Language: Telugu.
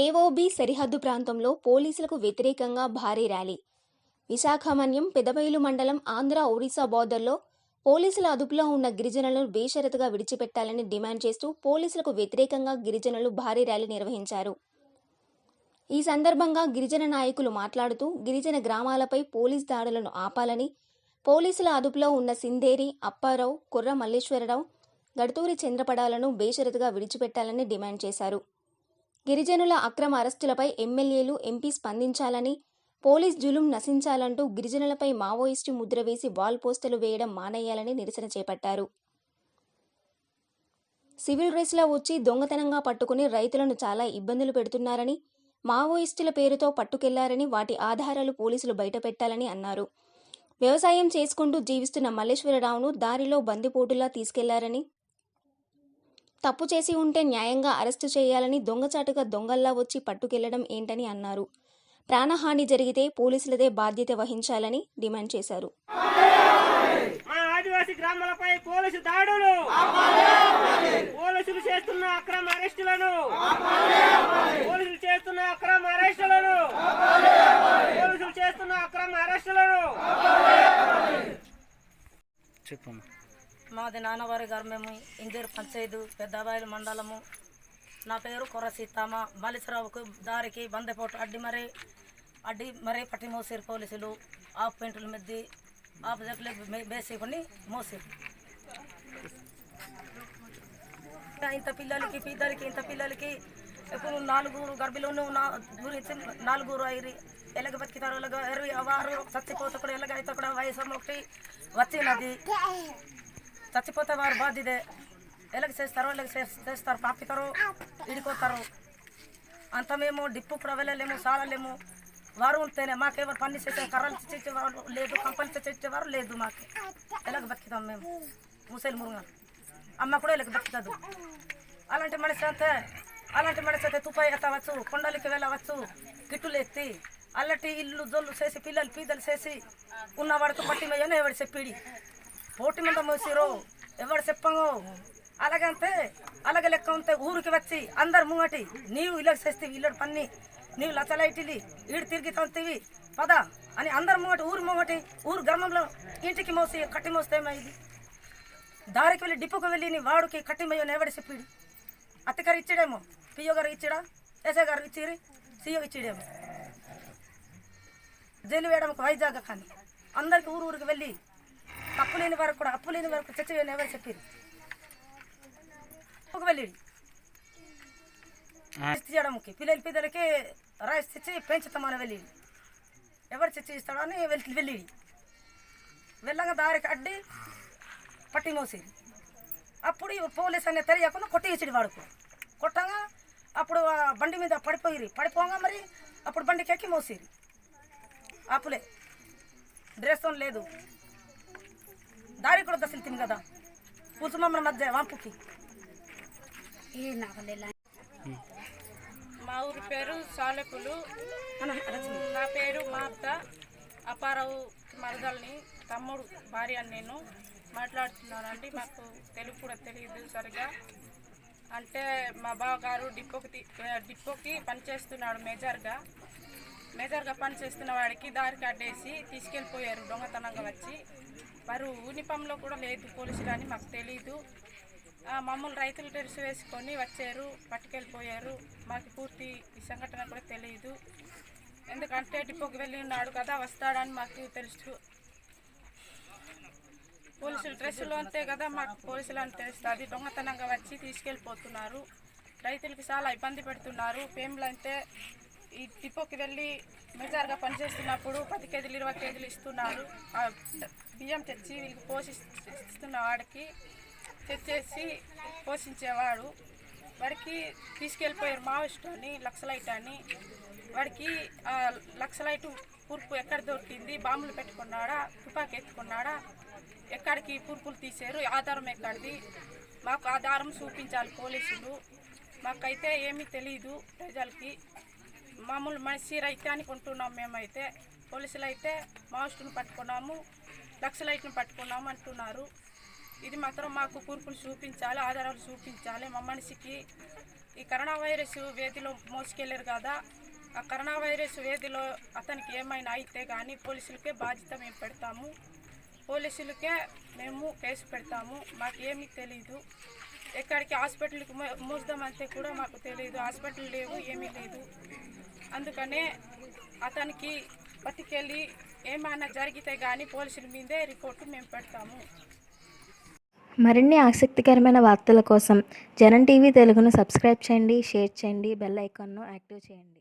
ఏఓబి సరిహద్దు ప్రాంతంలో పోలీసులకు వ్యతిరేకంగా భారీ ర్యాలీ. విశాఖమన్యం పెదబయలు మండలం ఆంధ్ర ఒడిశా బోర్డర్లో పోలీసుల అదుపులో ఉన్న గిరిజనులను బేషరతుగా విడిచిపెట్టాలని డిమాండ్ చేస్తూ పోలీసులకు వ్యతిరేకంగా గిరిజనులు భారీ ర్యాలీ నిర్వహించారు. ఈ సందర్భంగా గిరిజన నాయకులు మాట్లాడుతూ గిరిజన గ్రామాలపై పోలీస్ దాడులను ఆపాలని పోలీసుల అదుపులో ఉన్న సిందేరి అప్పారావు కుర్ర మల్లేశ్వరరావు గడుతూరి చంద్రపడాలను బేషరతుగా విడిచిపెట్టాలని డిమాండ్ చేశారు. గిరిజనుల అక్రమ అరెస్టులపై ఎమ్మెల్యేలు ఎంపీ స్పందించాలని పోలీస్ జులుం నశించాలంటూ గిరిజనులపై మావోయిస్టు ముద్ర వేసి వాల్ పోస్టులు వేయడం మానేయాలని నిరసన చేపట్టారు. సివిల్ డ్రెస్లో వచ్చి దొంగతనంగా పట్టుకుని రైతులను చాలా ఇబ్బందులు పెడుతున్నారని మావోయిస్టుల పేరుతో పట్టుకెళ్ళారని వాటి ఆధారాలు పోలీసులు బయటపెట్టాలని అన్నారు. వ్యవసాయం చేసుకుంటూ జీవిస్తున్న మల్లేశ్వరరావును దారిలో బందిపోటులా తీసుకెళ్ళారని తప్పు చేసి ఉంటే న్యాయంగా అరెస్టు చేయాలని దొంగచాటుగా దొంగల్లా వచ్చి పట్టుకెళ్ళడం ఏంటని అన్నారు. ప్రాణహాని జరిగితే పోలీసులదే బాధ్యత వహించాలని డిమాండ్ చేశారు. మా ఆదివాసీ గ్రామాలపై పోలీసు దాడులు. పోలీసులు చేస్తున్న అక్రమ అరెస్టులను. పోలీసులు చేస్తున్న అక్రమ అరెస్టులను. పోలీసులు చేస్తున్న అక్రమ అరెస్టులను. చెప్పమ్మా. మాది నాన్నవారి గారు మేము ఇంజూరు పంచాయతీ పెద్దబాయిల మండలము. నా పేరు కొర్ర సీతమ్మ. బాలిసరావుకు దారికి బందపోటు అడ్డి మరీ అడ్డి మరీ పట్టి మోసేరు పోలీసులు. ఆఫ్ పెయింటులు మెద్ది ఆఫ్ జట్లు వేసేకొని మోసారు. ఇంత పిల్లలకి పిల్లలకి ఇంత పిల్లలకి ఇప్పుడు నాలుగురు గర్భిలు నా గురించి నాలుగురు ఐరి ఎలాగ బతికితారు ఎలాగ ఇరవై అవారు చచ్చిపోతే కూడా ఎలాగైతే అయితే కూడా వయసు ఒకటి వచ్చినది చచ్చిపోతే వారు బాధ్యతే ఎలాగ చేస్తారో ఎలాగ చేస్తారు పాపితారు ఇడిపోతారు అంత మేము డిప్పు కూడా వెళ్ళలేము సాలలేము వారు ఉంటేనే మాకెవరు పని చేసే కర్రలు చేసేవారు లేదు కంపెనీ చేసేవారు లేదు మాకు. ఎలాగ బతుకుతాం మేము? ముసలి మురుగా. అమ్మ కూడా ఇలాగ బతుకుతుంది. అలాంటి మనిషి అంతే అలాంటి మనిషి అయితే తుపాయి ఎత్తవచ్చు కొండలకి వెళ్ళవచ్చు గిట్టులు ఎత్తి అల్లటి ఇల్లు జొల్లు చేసి పిల్లలు పీదలు చేసి ఉన్నవాడికి పట్టి మేయని ఎవడు చెప్పిడి. పోటీ మీద మోసిరో? ఎవడు చెప్పంగో అలాగంతే అలాగ లెక్క ఉంటే ఊరికి వచ్చి అందరు ముంగటి. నీవు ఇలా చేస్తేవి ఇల్లడు పన్ని. నీవు లచ్చలైటిలి ఈడు తిరిగి తంతివి. పద అని అందరు ముంగటి ఊరు ముంగటి ఊరు గ్రామంలో ఇంటికి మోసి కట్టి మోస్తేమైంది దారికి వెళ్ళి డిప్పుకు వెళ్ళి నీ వాడికి కట్టి మేయని ఎవడు చెప్పిడి? అత్తగారు ఇచ్చాడేమో? పిఓ గారు ఇచ్చాడా? ఎస్ఐ గారు ఇచ్చిరి సీఓ ఇచ్చాడేమో? జైలు వేయడానికి వైజాగ్ కానీ. అందరికి ఊరు ఊరికి వెళ్ళి తప్పు లేని వరకు కూడా అప్పు లేని వరకు చచ్చి ఎవరు చెప్పారు ఒక వెళ్ళి చేయడానికి పిల్లల పిల్లలకి రైస్ తెచ్చి పెంచుతామని వెళ్ళి ఎవరు చచ్చి ఇస్తాడో అని వెళ్ళి వెళ్ళి వెళ్ళగా దారికి అడ్డి పట్టి మోసేది అప్పుడు పోలీస్ అనే తెలియకుండా కొట్టి ఇచ్చిడు వాడుకు కొట్టగా అప్పుడు ఆ బండి మీద పడిపోయిరి పడిపోగా మరి అప్పుడు బండికి ఎక్కి మోసిరి ఆపులే. డ్రెస్ లేదు. దారి కూడా దశలు తిని కదా. కూర్చుమమ్మల మధ్య వంపుకి మా ఊరి పేరు రచన. నా పేరు మార్త. అపారావు మరదల్ని తమ్ముడు భార్య అని నేను మాట్లాడుతున్నానండి. మాకు తెలుగు కూడా తెలియదు సరిగా. అంటే మా బావగారు డిపోకి తీ- డిపోకి పనిచేస్తున్నాడు మేజర్గా. మేజర్గా పనిచేస్తున్న వాడికి దారికి అడ్డేసి తీసుకెళ్ళిపోయారు దొంగతనంగా వచ్చి. వారు యూనిఫామ్లో కూడా లేదు పోలీసులు అని మాకు తెలీదు. మామూలు మమ్మల్ని రైతులు తెరిసి వేసుకొని వచ్చారు పట్టుకెళ్ళిపోయారు. మాకు పూర్తి ఈ సంఘటన కూడా తెలియదు ఎందుకంటే డిపోకి వెళ్ళి ఉన్నాడు కదా వస్తాడని మాకు తెలుసు. పోలీసులు డ్రెస్సులు అంతే కదా మాకు పోలీసులు అని తెలుస్తుంది. దొంగతనంగా వచ్చి తీసుకెళ్ళిపోతున్నారు. రైతులకి చాలా ఇబ్బంది పెడుతున్నారు. పేమ్లు అంటే ఈ డిపోకి వెళ్ళి మెజార్గా పనిచేస్తున్నప్పుడు పది కేజీలు ఇరవై కేజీలు ఇస్తున్నారు. ఆ బియ్యం తెచ్చి వీళ్ళకి పోషిస్తున్న వాడికి తెచ్చేసి పోషించేవాడు. వాడికి తీసుకెళ్ళిపోయారు మావిస్ట్ అని లక్షలైట్ అని. వాడికి ఆ లక్షలైట్ పురుపు ఎక్కడ దొరికింది? బాంబులు పెట్టుకున్నాడా? తుపాకీ ఎత్తుకున్నాడా? ఎక్కడికి పురుపులు తీశారు? ఆధారం ఎక్కడిది? మాకు ఆధారం చూపించాలి పోలీసులు. మాకైతే ఏమీ తెలియదు ప్రజలకి. మామూలు మనిషి రైతే అనుకుంటున్నాం మేమైతే. పోలీసులు అయితే మాస్టును పట్టుకున్నాము లక్షలైట్ను పట్టుకున్నాము అంటున్నారు. ఇది మాత్రం మాకు కూర్పులు చూపించాలి ఆధారాలు చూపించాలి. మా మనిషికి ఈ కరోనా వైరస్ వేదిలో మోసుకెళ్ళారు కదా ఆ కరోనా వైరస్ వేదిలో అతనికి ఏమైనా అయితే కానీ పోలీసులకే బాధ్యత మేము పెడతాము. పోలీసులకే మేము కేసు పెడతాము. మాకు ఏమీ తెలీదు. ఎక్కడికి హాస్పిటల్కి మో- కూడా మాకు తెలియదు హాస్పిటల్ లేవు ఏమీ లేదు. అందుకనే అతనికి పట్టుకెళ్ళి ఏమైనా జరిగితే కానీ పోలీసుల మీదే రిపోర్టు మేము పెడతాము. మరిన్ని ఆసక్తికరమైన వార్తల కోసం జనం టీవీ తెలుగును సబ్స్క్రైబ్ చేయండి షేర్ చేయండి బెల్ ఐకాన్ను యాక్టివ్ చేయండి.